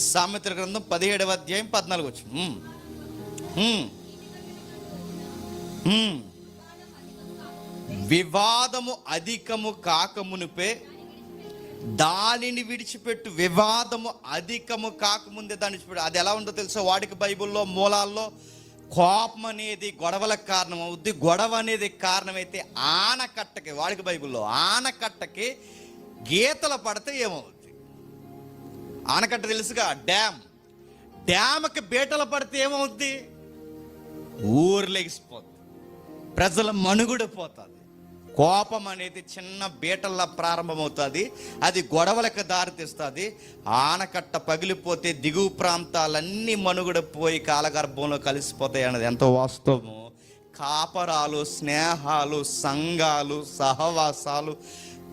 సామెతల గ్రంథం పదిహేడవ అధ్యాయం పద్నాలుగు వచ్చి వివాదము అధికము కాకమునుపే దానిని విడిచిపెట్టు వివాదము అధికము కాకముందే దాన్ని విడిచిపెట్టు. అది ఎలా ఉందో తెలుసో? వాడికి బైబిల్లో మూలాల్లో కోపం అనేది గొడవలకు కారణం అవుద్ది గొడవ అనేది కారణమైతే ఆనకట్టకి వాడికి బైబిల్లో ఆనకట్టకి గీతలు పడితే ఏమవుద్ది? ఆనకట్ట తెలుసుగా? డ్యామ్. డ్యామ్కి బీటలు పడితే ఏమవుద్ది? ఊర్లేగిసిపోతుంది ప్రజల మనుగుడ పోతుంది. కోపం అనేది చిన్న బీటల్లా ప్రారంభమవుతుంది. అది గొడవలకు దారితీస్తుంది. ఆనకట్ట పగిలిపోతే దిగువ ప్రాంతాలన్నీ మనుగుడ పోయి కాలగర్భంలో కలిసిపోతాయి అన్నది ఎంతో వాస్తవము. కాపరాలు స్నేహాలు సంఘాలు సహవాసాలు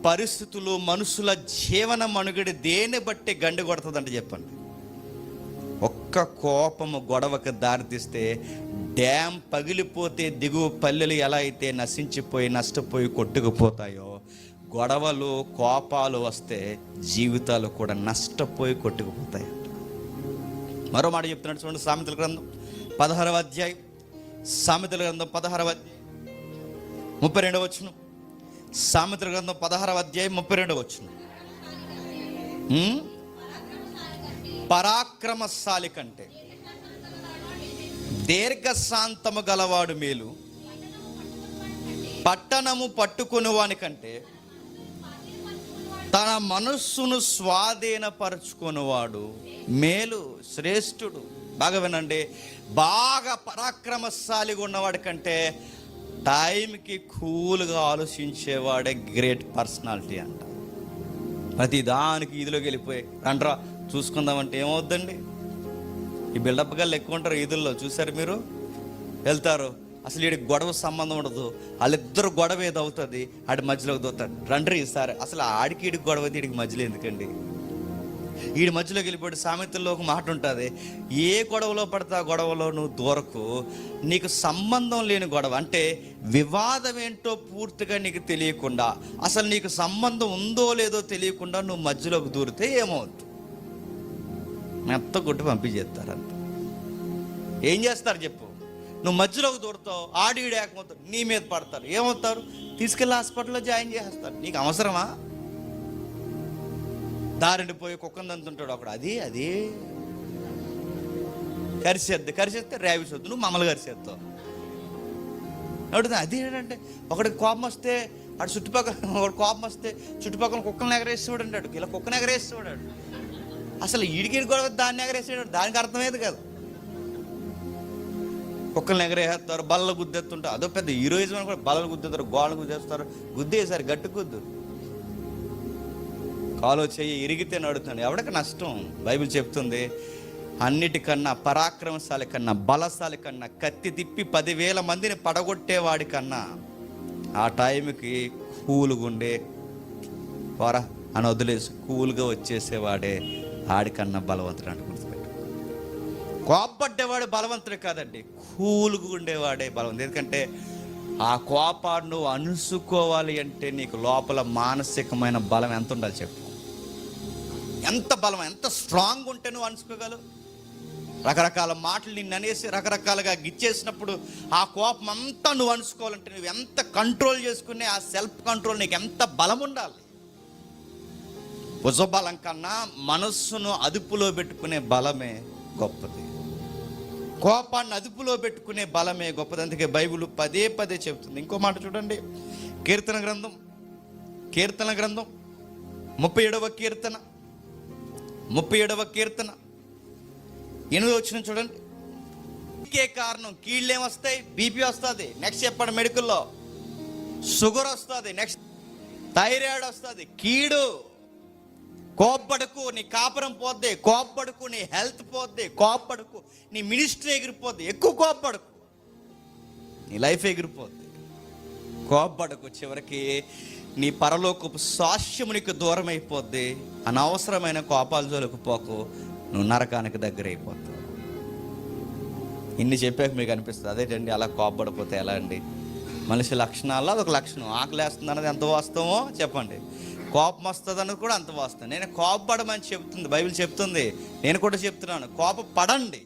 పరిస్థితులు మనుషుల జీవన మనుగడ దేన్ని బట్టి గండి కొడుతుందంటే చెప్పండి. ఒక్క కోపము గొడవకు దారితీస్తే డ్యామ్ పగిలిపోతే దిగువ పల్లెలు ఎలా అయితే నశించిపోయి నష్టపోయి కొట్టుకుపోతాయో గొడవలు కోపాలు వస్తే జీవితాలు కూడా నష్టపోయి కొట్టుకుపోతాయి. మరో మాట చెప్తున్నాడు చూడండి సామెతల గ్రంథం పదహారవ అధ్యాయం సామెతల గ్రంథం పదహారవ అధ్యాయం ముప్పై రెండవ వచ్చును సామెతల గ్రంథం పదహారవ అధ్యాయం ముప్పై రెండవ వచ్చింది పరాక్రమశాలి కంటే దీర్ఘశాంతము గలవాడు మేలు. పట్టణము పట్టుకునేవాని కంటే తన మనస్సును స్వాధీనపరచుకునేవాడు మేలు శ్రేష్ఠుడు. బాగా వినండి. బాగా పరాక్రమశాలిగా ఉన్నవాడి కంటే టైంకి కూల్గా ఆలోచించేవాడే గ్రేట్ పర్సనాలిటీ అంట. ప్రతి దానికి ఈదిలోకి వెళ్ళిపోయి. రండ్రా చూసుకుందామంటే ఏమవుద్దండి? ఈ బిల్డప్ గల్లు ఎక్కువ ఉంటారు ఈదుల్లో చూసారు మీరు? వెళ్తారు. అసలు వీడికి గొడవ సంబంధం ఉండదు. వాళ్ళిద్దరు గొడవ ఏదవుతుంది అవుతుంది ఆడి మధ్యలోకి దోతాడు రండ్రి ఈసారి అసలు ఆడికి వీడికి గొడవ అయితే వీడికి మధ్యలో ఎందుకండి? వీడి మధ్యలోకి వెళ్ళిపోయి సామెతల్లో ఒక మాట ఉంటుంది ఏ గొడవలో పడితే ఆ గొడవలో నువ్వు దూరకు నీకు సంబంధం లేని గొడవ అంటే వివాదం ఏంటో పూర్తిగా నీకు తెలియకుండా అసలు నీకు సంబంధం ఉందో లేదో తెలియకుండా నువ్వు మధ్యలోకి దూరితే ఏమవుద్దు? మెత్త కొట్టి పంపించేస్తారు అంత ఏం చేస్తారు చెప్పు? నువ్వు మధ్యలోకి దూరుతావు ఆడి ఏకమవుతావు నీ మీద పడతారు. ఏమవుతారు? తీసుకెళ్ళి హాస్పిటల్లో జాయిన్ చేస్తారు నీకు అవసరమా? దారిని పోయి కుక్కను దంతుంటాడు అక్కడ అది అది. కరిసేద్ది కరిసేస్తే ర్యాబిస్ నువ్వు మమ్మల్ని కరిసేస్తావు. అడుగుతుంది అది ఏంటంటే ఒకడికి కోపం వస్తే అటు చుట్టుపక్కల ఒకటి కోపం వస్తే చుట్టుపక్కల కుక్కలను ఎగరేసేవాడు అంటాడు. ఇలా కుక్కను ఎగరేసేవాడు అసలు ఈడికి కూడా దాన్ని ఎగరేసేవాడు. దానికి అర్థమయ్యేది కదా. కుక్కలను ఎగరేస్తారు బల్లలు గుద్దెత్తుంటారు అదో పెద్ద హీరోయిజం అని కూడా బల్లలు గుద్దేస్తారు గోడలు గుద్దేస్తారు. గుద్దేసారు గట్టి గుద్దు. కాలో చెయ్యి ఇరిగితే నడుతుంది ఎవడికి నష్టం? బైబిల్ చెప్తుంది అన్నిటికన్నా పరాక్రమశాలి కన్నా బలశాలి కన్నా కత్తి తిప్పి పదివేల మందిని పడగొట్టేవాడి కన్నా ఆ టైంకి కూలుగుండే పోరా అని వదిలేసి కూల్గా వచ్చేసేవాడే ఆడికన్నా బలవంతుడు అంటే గుర్తుపెట్టు కోపడ్డేవాడు బలవంతుడు కాదండి కూలుగా ఉండేవాడే బలవంతుడు. ఎందుకంటే ఆ కోపాన్ని నువ్వు అనుసుకోవాలి అంటే నీకు లోపల మానసికమైన బలం ఎంత ఉండాలి చెప్పు. ఎంత బలం ఎంత స్ట్రాంగ్ ఉంటే నువ్వు అనుసుకోగలవు రకరకాల మాటలు నిన్ను అనేసి రకరకాలుగా గిచ్చేసినప్పుడు ఆ కోపం అంతా నువ్వు అణుసుకోవాలంటే నువ్వు ఎంత కంట్రోల్ చేసుకునే ఆ సెల్ఫ్ కంట్రోల్ నీకు ఎంత బలం ఉండాలి? భుజబలం కన్నా మనస్సును అదుపులో పెట్టుకునే బలమే గొప్పది. కోపాన్ని అదుపులో పెట్టుకునే బలమే గొప్పది. అందుకే బైబిల్ పదే పదే చెబుతుంది ఇంకో మాట చూడండి. కీర్తన గ్రంథం కీర్తన గ్రంథం ముప్పై ఏడవ కీర్తన. ముప్పై ఏడవ కీర్తన. ఎనిమిది వచ్చిన చూడండి. ఇంకే కారణం కీళ్ళేం వస్తాయి? బీపీ వస్తుంది. నెక్స్ట్ చెప్పండి మెడికల్లో. షుగర్ వస్తుంది. నెక్స్ట్ థైరాయిడ్ వస్తుంది. కీడు. కోప్పడుకు నీ కాపురం పోద్ది. కోప్పడుకు నీ హెల్త్ పోద్ది. కోప్పడుకు నీ మినిస్ట్రీ ఎగిరిపోద్ది. ఎక్కువ కోప్పడుకు. నీ లైఫ్ ఎగిరిపోద్ది. కోపడకు చివరికి నీ పరలోకపు సాక్ష్యము నీకు దూరం అయిపోద్ది అనవసరమైన కోపాల జోలికి పోకు. నువ్వు నరకానికి దగ్గర అయిపోతావు ఇన్ని చెప్పాక మీకు అనిపిస్తుంది. అదేంటండి అలా కోపడిపోతే ఎలా అండి? మనిషి లక్షణాల్లో అదొక లక్షణం. ఆకలేస్తుంది అన్నది ఎంత వాస్తవమో చెప్పండి. కోపం వస్తుంది అన్నది కూడా అంత వాస్తవం. నేను కోపపడమని చెప్తుంది. బైబిల్ చెప్తుంది. నేను కూడా చెప్తున్నాను. కోప పడండి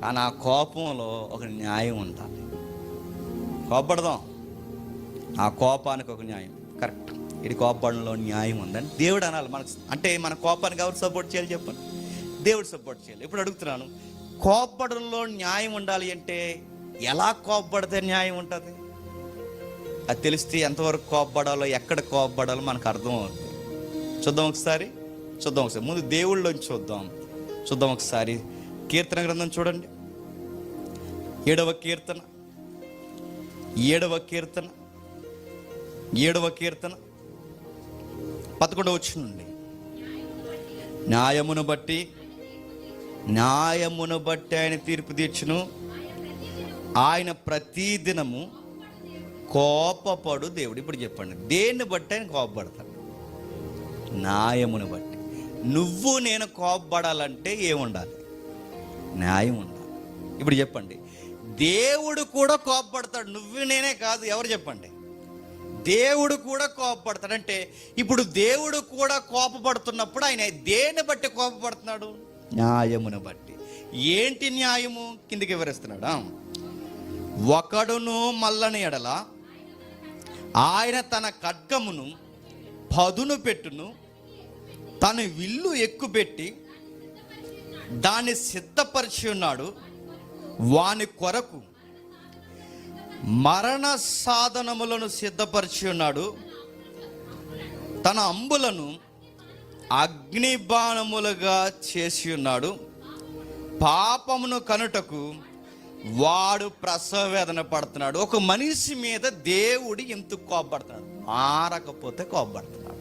కానీ ఆ కోపంలో ఒక న్యాయం ఉండాలి. కోపడదాం ఆ కోపానికి ఒక న్యాయం. కరెక్ట్ ఇది కోపడంలో న్యాయం ఉందని దేవుడు అనాలి. మనకు అంటే మన కోపానికి ఎవరు సపోర్ట్ చేయాలి చెప్పండి? దేవుడు సపోర్ట్ చేయాలి. ఇప్పుడు అడుగుతున్నాను. కోపడంలో న్యాయం ఉండాలి అంటే ఎలా కోపపడితే న్యాయం ఉంటుంది? అది తెలిస్తే ఎంతవరకు కోపపడాలో ఎక్కడ కోపపడాలో మనకు అర్థం అవుతుంది. చూద్దాం ఒకసారి. చూద్దాం ఒకసారి. ముందు దేవుళ్ళని చూద్దాం. చూద్దాం ఒకసారి. కీర్తన గ్రంథం చూడండి. ఏడవ కీర్తన. ఏడవ కీర్తన ఏడవ కీర్తన. పదకొండవ నుండి. న్యాయమును బట్టి న్యాయమును బట్టి ఆయన తీర్పు తీర్చును. ఆయన ప్రతి దినము కోపపడు దేవుడు. ఇప్పుడు చెప్పండి దేన్ని బట్టి ఆయన కోపపడతాడు? న్యాయమును బట్టి. నువ్వు నేను కోపపడాలంటే ఏముండాలి? న్యాయం ఉండాలి. ఇప్పుడు చెప్పండి దేవుడు కూడా కోపపడతాడు. నువ్వు నేనే కాదు ఎవరు చెప్పండి? దేవుడు కూడా కోపపడతాడు. అంటే ఇప్పుడు దేవుడు కూడా కోపపడుతున్నప్పుడు ఆయన దేన్ని బట్టి కోపపడుతున్నాడు? న్యాయమును బట్టి. ఏంటి న్యాయము? కిందికి వివరిస్తున్నాడా? ఒకడును మల్లని ఎడల ఆయన తన ఖడ్గమును పదును పెట్టును తన విల్లు ఎక్కుపెట్టి దాన్ని సిద్ధపరిచి ఉన్నాడు. వాని కొరకు మరణ సాధనములను సిద్ధపరిచి ఉన్నాడు. తన అంబులను అగ్నిబాణములుగా చేసి ఉన్నాడు. పాపమును కనుటకు వాడు ప్రసవేదన పడుతున్నాడు. ఒక మనిషి మీద దేవుడు ఎందుకు కోపడుతున్నాడు మారకపోతే కోపడుతున్నాడు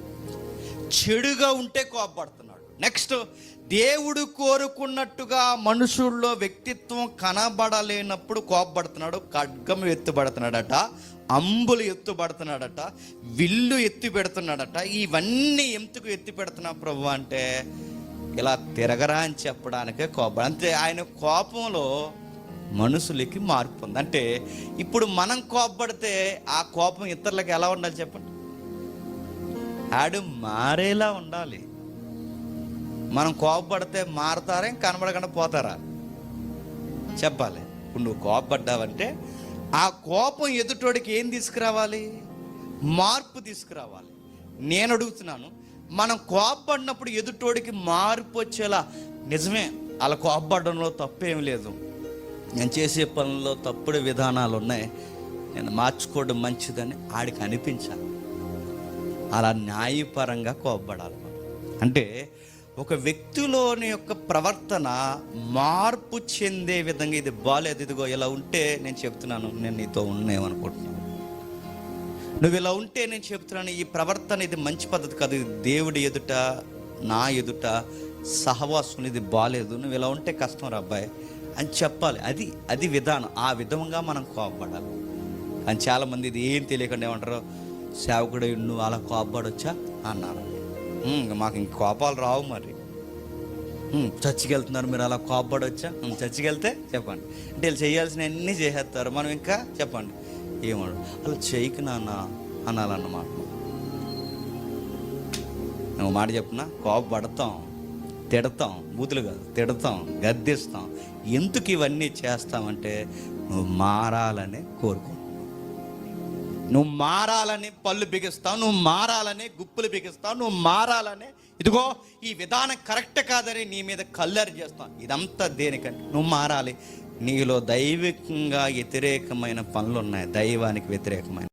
చెడుగా ఉంటే కోపడుతున్నాడు నెక్స్ట్ దేవుడు కోరుకున్నట్టుగా మనుషుల్లో వ్యక్తిత్వం కనబడలేనప్పుడు కోపడుతున్నాడు ఖడ్గం ఎత్తుబడుతున్నాడట అంబులు ఎత్తుబడుతున్నాడట విల్లు ఎత్తి పెడుతున్నాడట ఇవన్నీ ఎందుకు ఎత్తి పెడుతున్నా ప్రభు అంటే ఇలా తిరగరా అని చెప్పడానికే కోపం. అంతే ఆయన కోపంలో మనుషులకి మార్పు ఉంది. అంటే ఇప్పుడు మనం కోపపడితే ఆ కోపం ఇతరులకు ఎలా ఉండాలి చెప్పండి? ఆడు మారేలా ఉండాలి. మనం కోపపడితే మారతారా కనబడకుండా పోతారా? చెప్పాలి. ఇప్పుడు నువ్వు కోపపడ్డావంటే ఆ కోపం ఎదుటోడికి ఏం తీసుకురావాలి? మార్పు తీసుకురావాలి. నేను అడుగుతున్నాను మనం కోపపడినప్పుడు ఎదుటోడికి మార్పు వచ్చేలా నిజమే అలా కోపపడడంలో తప్పేం లేదు. నేను చేసే పనుల్లో తప్పుడు విధానాలు ఉన్నాయి నేను మార్చుకోవడం మంచిదని ఆడికి అనిపించాలి. అలా న్యాయపరంగా కోపపడాలి అంటే ఒక వ్యక్తిలోని యొక్క ప్రవర్తన మార్పు చెందే విధంగా ఇది బాగాలేదు ఇదిగో ఇలా ఉంటే నేను చెప్తున్నాను నేను నీతో ఉన్నామనుకుంటున్నాను నువ్వు ఇలా ఉంటే నేను చెప్తున్నాను ఈ ప్రవర్తన ఇది మంచి పద్ధతి కాదు. ఇది దేవుడి ఎదుట నా ఎదుట సహవాసం ఇది బాగాలేదు నువ్వు ఇలా ఉంటే కష్టం రా అబ్బాయి అని చెప్పాలి. అది అది విధానం. ఆ విధంగా మనం కోపపడాలి. అని చాలామంది ఇది ఏం తెలియకుండా ఏమంటారు? సేవకుడు నువ్వు అలా కోపడొచ్చా అన్నారు. మాకు ఇంక కోపాలు రావు మరి. చచ్చికెళ్తున్నారు చర్చికి వెళ్తున్నారు మీరు అలా కోపపడొచ్చా? చచ్చికెళ్తే చర్చికి వెళ్తే చెప్పండి. అంటే వీళ్ళు చేయాల్సిన అన్నీ చేసేస్తారు. మనం ఇంకా చెప్పండి. ఏమడు? అలా చేయకు నాన్న అనాలన్నమాట. నువ్వు మాట చెప్పున? కోపపడతాం తిడతాం బూతులు కాదు తిడతాం గద్దిస్తాం. ఎందుకు ఇవన్నీ చేస్తామంటే నువ్వు మారాలని కోరుకో నువ్వు మారాలని పళ్ళు బిగిస్తావు నువ్వు మారాలని గుప్పులు బిగిస్తావు నువ్వు మారాలని ఇదిగో ఈ విధానం కరెక్ట్ కాదని నీ మీద కల్లరి చేస్తావు ఇదంతా దేనికంటే? నువ్వు మారాలి. నీలో దైవికంగా వ్యతిరేకమైన పనులు ఉన్నాయి. దైవానికి వ్యతిరేకమైన